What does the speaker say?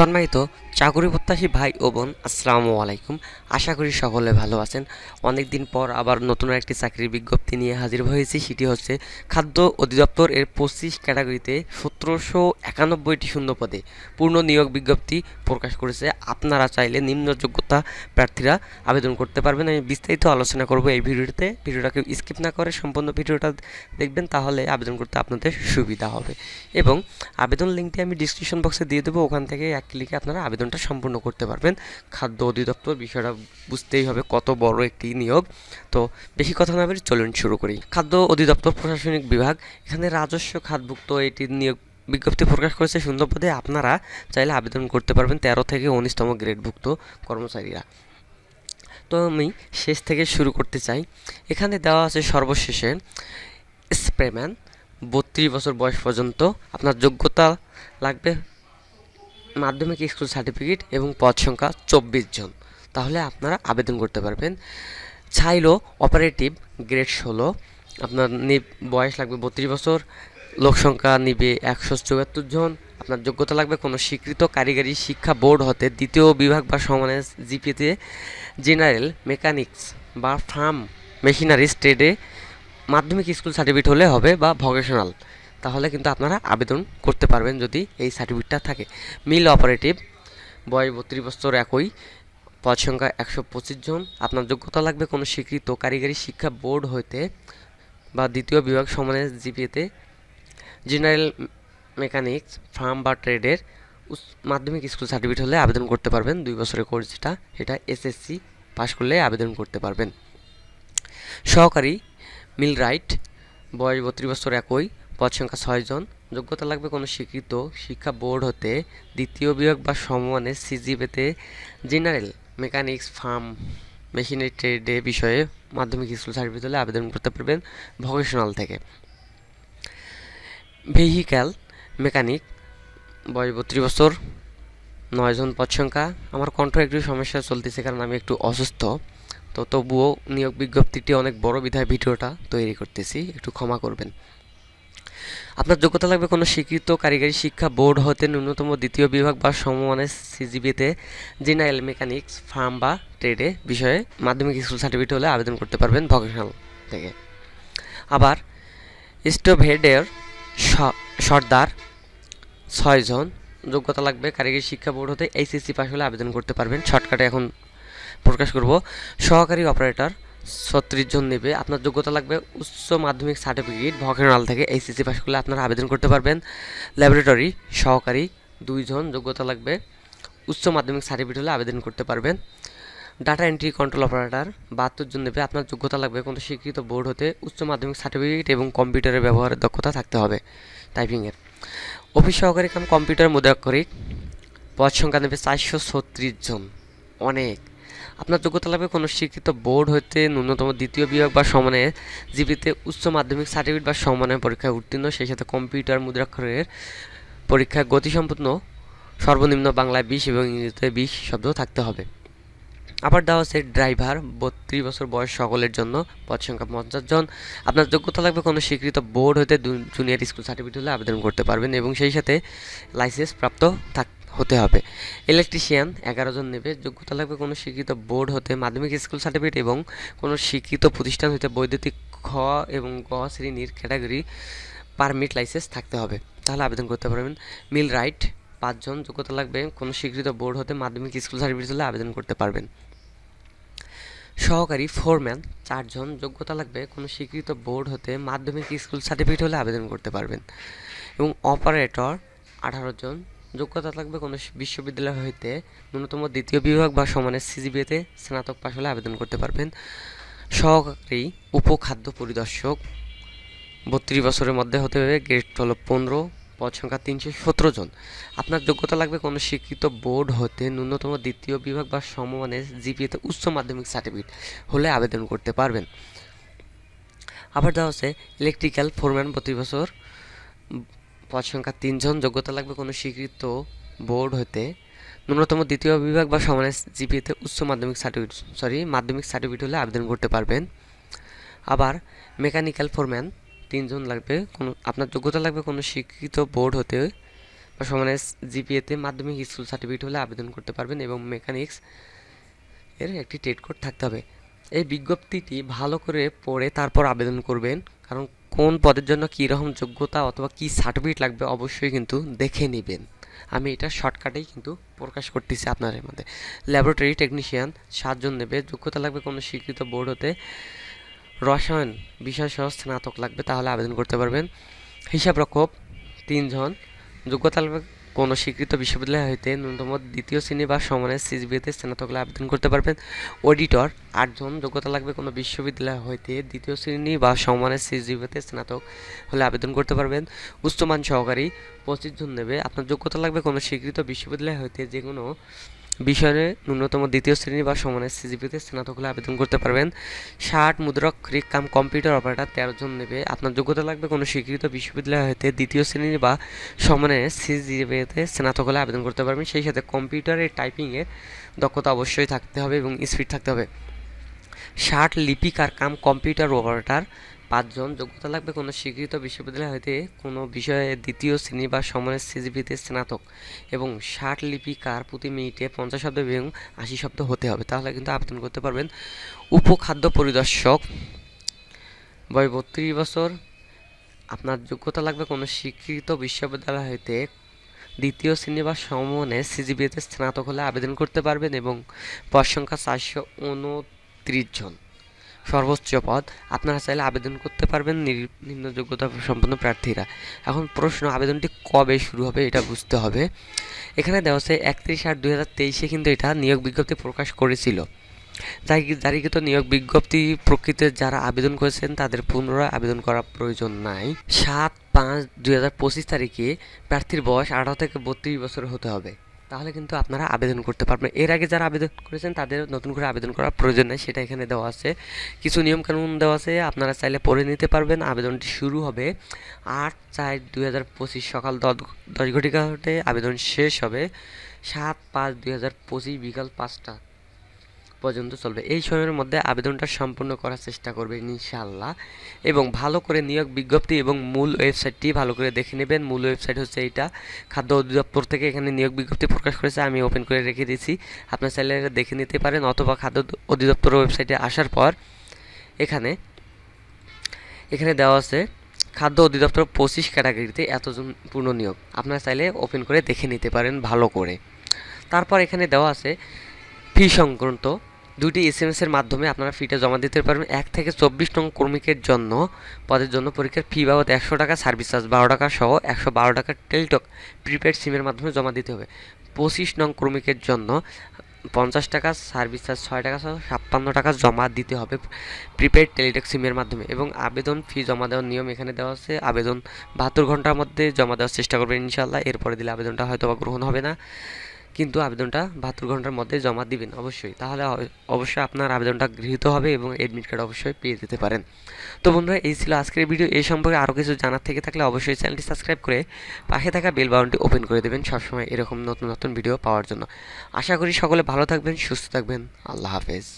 সম্মানিত চাকরি প্রত্যাশী ভাই ও বোন, আসসালামু আলাইকুম। আশা করি সকলে ভালো আছেন। অনেক দিন পর আবার নতুন একটি চাকরির বিজ্ঞপ্তি নিয়ে হাজির হয়েছি। সেটি হচ্ছে খাদ্য অধিদপ্তর এর পঁচিশ ক্যাটাগরিতে সতেরোশো একানব্বইটি শূন্য পদে পূর্ণ নিয়োগ বিজ্ঞপ্তি প্রকাশ করেছে। আপনারা চাইলে নিম্ন যোগ্যতা প্রার্থীরা আবেদন করতে পারবেন। আমি বিস্তারিত আলোচনা করব এই ভিডিওতে ভিডিওটাকে স্কিপ না করে সম্পূর্ণ ভিডিওটা দেখবেন, তাহলে আবেদন করতে আপনাদের সুবিধা হবে। এবং আবেদন লিঙ্কটি আমি ডিসক্রিপশন বক্সে দিয়ে দেবো। ওখান থেকে এক ক্লিকে আপনারা আবেদনটা সম্পূর্ণ করতে পারবেন। খাদ্য অধিদপ্তর বিষয়টা বুঝতেই হবে কত বড় একটি নিয়োগ। তো বেশি কথা না বলে চলুন শুরু করি। খাদ্য অধিদপ্তর প্রশাসনিক বিভাগ, এখানে রাজস্ব খাতভুক্ত এটি নিয়োগ বিজ্ঞপ্তি প্রকাশ করেছে। শূন্য পদে আপনারা চাইলে আবেদন করতে পারবেন তেরো থেকে উনিশতম গ্রেডভুক্ত কর্মচারীরা। তো আমি শেষ থেকে শুরু করতে চাই। এখানে দেওয়া আছে সর্বশেষে, স্প্রেম্যান, বত্রিশ বছর বয়স পর্যন্ত আপনার যোগ্যতা লাগবে মাধ্যমিক স্কুল সার্টিফিকেট এবং পদ সংখ্যা চব্বিশ জন। তাহলে আপনারা আবেদন করতে পারবেন। চাইলো অপারেটিভ গ্রেড ষোলো। আপনার বয়স লাগবে বত্রিশ বছর। লোক সংখ্যা নিবে একশো চুয়াত্তর জন। আপনার যোগ্যতা লাগবে কোনো স্বীকৃত কারিগরি শিক্ষা বোর্ড হতে দ্বিতীয় বিভাগ বা সমানের জিপিতে জেনারেল মেকানিক্স বা ফার্ম মেশিনারি ট্রেডে মাধ্যমিক স্কুল সার্টিফিকেট হলে হবে বা ভকেশনাল। তাহলে কিন্তু আপনারা আবেদন করতে পারবেন যদি এই সার্টিফিকেটটা থাকে। মিল অপারেটিভ, বয়স বত্রিশ বছর একই, পদ সংখ্যা একশো পঁচিশ জন। আপনার যোগ্যতা লাগবে কোনো স্বীকৃত কারিগরি শিক্ষা বোর্ড হইতে বা দ্বিতীয় বিভাগ সমানের জিপিএতে। জেনারেল মেকানিক্স, ফার্ম বা ট্রেডের মাধ্যমিক স্কুল সার্টিফিকেট হলে আবেদন করতে পারবেন। দুই বছরের কোর্স যেটা এটা এসএসসি পাশ করলে আবেদন করতে পারবেন। সহকারী, মিল রাইট, বয়স বত্রিশ বছর একই পদ সংখ্যা ছয়জন যোগ্যতা লাগবে কোনো স্বীকৃত শিক্ষা বোর্ড হতে দ্বিতীয় বিভাগ বা সমমানের সিজিপিতে জেনারেল মেকানিক্স, ফার্ম, মেশিনারি ট্রেডে বিষয়ে মাধ্যমিক স্কুল সার্টিফিকেট হলে আবেদন করতে পারবেন ভকেশনাল থেকে। ভেহিক্যাল মেকানিক, বয়স বত্রিশ বছর নয়জন পদ সংখ্যা। আমার কণ্ঠ একটু সমস্যা চলতেছে কারণ আমি একটু অসুস্থ। তো তবুও নিয়োগ বিজ্ঞপ্তিটি অনেক বড় বিধায় ভিডিওটা তৈরি করতেছি, একটু ক্ষমা করবেন। আপনার যোগ্যতা লাগবে কোনো স্বীকৃত কারিগরি শিক্ষা বোর্ড হতে ন্যূনতম দ্বিতীয় বিভাগ বা সমমানের সিজিবিতে জেনারেল মেকানিক্স, ফার্ম বা ট্রেডে বিষয়ে মাধ্যমিক স্কুল সার্টিফিকেট হলে আবেদন করতে পারবেন ভকেশনাল থেকে। আবার স্টোভহেডের স- সর্দার ছয়জন যোগ্যতা লাগবে, কারিগরি শিক্ষা বোর্ড হতে এইচএসসি পাস হলে আবেদন করতে পারবেন। শর্টকাটে এখন প্রকাশ করব। সহকারী অপারেটর ছত্রিশ জন নেবে। আপনার যোগ্যতা লাগবে উচ্চ মাধ্যমিক সার্টিফিকেট ভকেনাল থেকে এইচএসসি পাস করলে আপনারা আবেদন করতে পারবেন। ল্যাবরেটরি সহকারী দুইজন যোগ্যতা লাগবে। উচ্চ মাধ্যমিক সার্টিফিকেট হলে আবেদন করতে পারবেন। ডাটা এন্ট্রি কন্ট্রোল অপারেটর বাহাত্তর জন নেবে। আপনার যোগ্যতা লাগবে কোনো স্বীকৃত বোর্ড হতে উচ্চ মাধ্যমিক সার্টিফিকেট এবং কম্পিউটারের ব্যবহারের দক্ষতা থাকতে হবে টাইপিংয়ের অফিস সহকারী কাম কম্পিউটার মুদ্রাক্ষরিক পদ সংখ্যা নেবে চারশো ছত্রিশ জন। অনেক। আপনার যোগ্যতা লাগবে কোনো স্বীকৃত বোর্ড হতে ন্যূনতম দ্বিতীয় বিভাগ বা সমানে জীবিতে উচ্চ মাধ্যমিক সার্টিফিকেট বা সমানের পরীক্ষায় উত্তীর্ণ, সেই সাথে কম্পিউটার মুদ্রাক্ষরের পরীক্ষায় গতিসম্পন্ন সর্বনিম্ন বাংলায় বিশ এবং ইংরেজিতে বিশ শব্দ থাকতে হবে। আবার দেওয়া হচ্ছে ড্রাইভার, বত্রিশ বছর বয়স সকলের জন্য, পদ সংখ্যা পঞ্চাশ জন। আপনার যোগ্যতা লাগবে কোনো স্বীকৃত বোর্ড হতে জুনিয়র স্কুল সার্টিফিকেট হলে আবেদন করতে পারবেন এবং সেই সাথে লাইসেন্স প্রাপ্ত থাক হতে হবে। ইলেকট্রিশিয়ান এগারো জন নেবে। যোগ্যতা লাগবে কোনো স্বীকৃত বোর্ড হতে, মাধ্যমিক স্কুল সার্টিফিকেট এবং কোনো স্বীকৃত প্রতিষ্ঠান হতে বৈদ্যুতিক খ এবং গ শ্রেণির ক্যাটাগরি পারমিট লাইসেন্স থাকতে হবে। তাহলে আবেদন করতে পারবেন। মিল রাইট পাঁচজন যোগ্যতা লাগবে কোনো স্বীকৃত বোর্ড হতে, মাধ্যমিক স্কুল সার্টিফিকেট হলে আবেদন করতে পারবেন। সহকারী ফোরম্যান চারজন যোগ্যতা লাগবে কোনো স্বীকৃত বোর্ড হতে, মাধ্যমিক স্কুল সার্টিফিকেট হলে আবেদন করতে পারবেন। এবং অপারেটর আঠারো জন যোগ্যতা লাগবে কোনো বিশ্ববিদ্যালয় হইতে ন্যূনতম দ্বিতীয় বিভাগ বা সমানের সিজিবিএতে স্নাতক পাশ হলে আবেদন করতে পারবেন। সহকারী উপখাদ্য পরিদর্শক, বত্রিশ বছরের মধ্যে হতে হবে গ্রেড হলো পনেরো, পদ সংখ্যা তিনশো সতেরো জন। আপনার যোগ্যতা লাগবে কোনো স্বীকৃত বোর্ড হতে ন্যূনতম দ্বিতীয় বিভাগ বা সমমানের জিপিএতে উচ্চ মাধ্যমিক সার্টিফিকেট হলে আবেদন করতে পারবেন। আবার দেওয়া হচ্ছে ইলেকট্রিক্যাল ফোরম্যান বত্রিশ বছর পদ সংখ্যা তিনজন, যোগ্যতা লাগবে কোনো স্বীকৃত বোর্ড হতে। ন্যূনতম দ্বিতীয় বিভাগ বা সমানের জিপিএতে উচ্চ মাধ্যমিক সার্টিফিকেট সরি মাধ্যমিক সার্টিফিকেট হলে আবেদন করতে পারবেন। আবার মেকানিক্যাল ফোরম্যান তিনজন লাগবে, কোনো, আপনার যোগ্যতা লাগবে কোনো স্বীকৃত বোর্ড হতে বা সমানে জিপিএতে মাধ্যমিক স্কুল সার্টিফিকেট হলে আবেদন করতে পারবেন এবং মেকানিক্স এর একটি টেট কোড থাকতে হবে। এই বিজ্ঞপ্তিটি ভালো করে পড়ে তারপর আবেদন করবেন, কারণ কোন পদের জন্য কীরকম যোগ্যতা অথবা কী সার্টিফিকেট লাগবে অবশ্যই কিন্তু দেখে নেবেন। আমি এটা শর্টকাটেই কিন্তু প্রকাশ করতেছি আপনাদের মধ্যে। ল্যাবরেটরি টেকনিশিয়ান সাতজন নেবে, যোগ্যতা লাগবে কোনো স্বীকৃত বোর্ড হতে। রসায়ন, বিষয় সহ স্নাতক লাগবে, তাহলে আবেদন করতে পারবেন। হিসাব রক্ষক তিনজন, যোগ্যতা লাগবে কোনো স্বীকৃত বিশ্ববিদ্যালয় হইতে ন্যূনতম দ্বিতীয় শ্রেণি বা সমানের সিজিবিএতে স্নাতক আবেদন করতে পারবেন। অডিটর, আটজন যোগ্যতা লাগবে কোনো বিশ্ববিদ্যালয় হইতে দ্বিতীয় শ্রেণি বা সমানের সিজিবিএতে স্নাতক হলে আবেদন করতে পারবেন। উচ্চমান সহকারী, পঁচিশ জন নেবে। আপনার যোগ্যতা লাগবে কোনো স্বীকৃত বিশ্ববিদ্যালয় হইতে যে কোনো বিষয়ে ন্যূনতম দ্বিতীয় শ্রেণি বা সমানের সিজিপিতে স্নাতক হলে আবেদন করতে পারবেন। ষাট মুদ্রক রিক কাম কম্পিউটার অপারেটর তেরো জন নেবে। আপনার যোগ্যতা লাগবে কোনো স্বীকৃত বিশ্ববিদ্যালয় হতে দ্বিতীয় শ্রেণি বা সমানের সিজিপিতে স্নাতক হলে আবেদন করতে পারবেন। সেই সাথে কম্পিউটারের টাইপিংয়ের দক্ষতা অবশ্যই থাকতে হবে এবং স্পিড থাকতে হবে। ষাট লিপিকার কাম কম্পিউটার অপারেটর পাঁচজন যোগ্যতা লাগবে কোনো স্বীকৃত বিশ্ববিদ্যালয় হইতে কোনো বিষয়ে দ্বিতীয় শ্রেণি বা সমানের সিজিপিতে স্নাতক এবং ষাট লিপিকার প্রতি মিনিটে পঞ্চাশ শব্দ এবং আশি শব্দ হতে হবে। তাহলে কিন্তু আবেদন করতে পারবেন। উপখাদ্য পরিদর্শক বয় বত্রিশ বছর, আপনার যোগ্যতা লাগবে কোনো স্বীকৃত বিশ্ববিদ্যালয় হইতে দ্বিতীয় শ্রেণি বা সমমানে সিজিপিএতে স্নাতক হলে আবেদন করতে পারবেন এবং পদ সংখ্যা চারশো উনত্রিশ জন। সর্বোচ্চ পদ। আপনারা চাইলে আবেদন করতে পারবেন নিম্ন যোগ্যতা সম্পন্ন প্রার্থীরা। এখন প্রশ্ন, আবেদনটি কবে শুরু হবে এটা বুঝতে হবে। এখানে দেওয়া হচ্ছে একত্রিশ আট দুই হাজার তেইশে কিন্তু এটা নিয়োগ বিজ্ঞপ্তি প্রকাশ করেছিল। জারিকৃত নিয়োগ বিজ্ঞপ্তি প্রকৃতিতে যারা আবেদন করেছেন তাদের পুনরায় আবেদন করার প্রয়োজন নাই। সাত পাঁচ দুই হাজার পঁচিশ তারিখে প্রার্থীর বয়স আঠারো থেকে বত্রিশ বছর হতে হবে। তাহলে কিন্তু আপনারা আবেদন করতে পারবেন। এর আগে যারা আবেদন করেছেন, তাদের নতুন করে আবেদন করার প্রয়োজন নেই, সেটা এখানে দেওয়া আছে। কিছু নিয়ম কানুন দেওয়া আছে, আপনারা চাইলে পড়ে নিতে পারবেন। আবেদনটি শুরু হবে আট চার দুই হাজার পঁচিশ সকাল দশ দশ ঘটিকা হতে। আবেদন শেষ হবে সাত পাঁচ দুই হাজার পঁচিশ বিকাল পাঁচটা। পর্যন্ত চলবে। এই সময়ের মধ্যে আবেদনটা সম্পূর্ণ করার চেষ্টা করবেন ইনশাআল্লাহ। এবং ভালো করে নিয়োগ বিজ্ঞপ্তি এবং মূল ওয়েবসাইটটি ভালো করে দেখে নেবেন। মূল ওয়েবসাইট হচ্ছে এইটা। খাদ্য অধিদপ্তর থেকে এখানে নিয়োগ বিজ্ঞপ্তি প্রকাশ করেছে, আমি ওপেন করে রেখে দিয়েছি। আপনার চাইলে দেখে নিতে পারেন অথবা খাদ্য অধিদপ্তর ওয়েবসাইটে আসার পর এখানে এখানে দেওয়া আছে, খাদ্য অধিদপ্তর পঁচিশ ক্যাটাগরিতে এতজন পূর্ণ নিয়োগ। আপনারা চাইলে ওপেন করে দেখে নিতে পারেন ভালো করে। তারপর এখানে দেওয়া আছে, ফি সংক্রান্ত দুটি এস এম এর মাধ্যমে আপনারা ফিটা জমা দিতে পারবেন। এক থেকে চব্বিশ নং কর্মীকের জন্য, পদের জন্য পরীক্ষার ফি বাবদ একশো টাকা সার্ভিস চার্জ বারো টাকা সহ একশো বারো টাকা টেলিটক প্রিপেড সিমের মাধ্যমে জমা দিতে হবে। পঁচিশ নং কর্মীকের জন্য পঞ্চাশ টাকা সার্ভিস চার্জ ছয় টাকা সহ ছাপ্পান্ন টাকা জমা দিতে হবে প্রিপেড টেলিটক সিমের মাধ্যমে। এবং আবেদন ফি জমা দেওয়ার নিয়ম এখানে দেওয়া আছে। আবেদন বাহাত্তর ঘণ্টার মধ্যে জমা দেওয়ার চেষ্টা করবেন ইনশাল্লাহ এরপরে দিলে আবেদনটা হয়তো বা গ্রহণ হবে না। কিন্তু আবেদনটা বাহাত্তর ঘণ্টার মধ্যে জমা দিবেন অবশ্যই। তাহলে অবশ্যই আপনার আবেদনটা গৃহীত হবে এবং অ্যাডমিট কার্ড অবশ্যই পেয়ে যেতে পারেন। তো বন্ধুরা, এই ছিল আজকের ভিডিও এই সম্পর্কে আরও কিছু জানার থেকে থাকলে অবশ্যই চ্যানেলটি সাবস্ক্রাইব করে পাশে থাকা বেল বাউনটি ওপেন করে দেবেন সবসময় এরকম নতুন নতুন ভিডিও পাওয়ার জন্য। আশা করি সকলে ভালো থাকবেন, সুস্থ থাকবেন। আল্লাহ হাফেজ।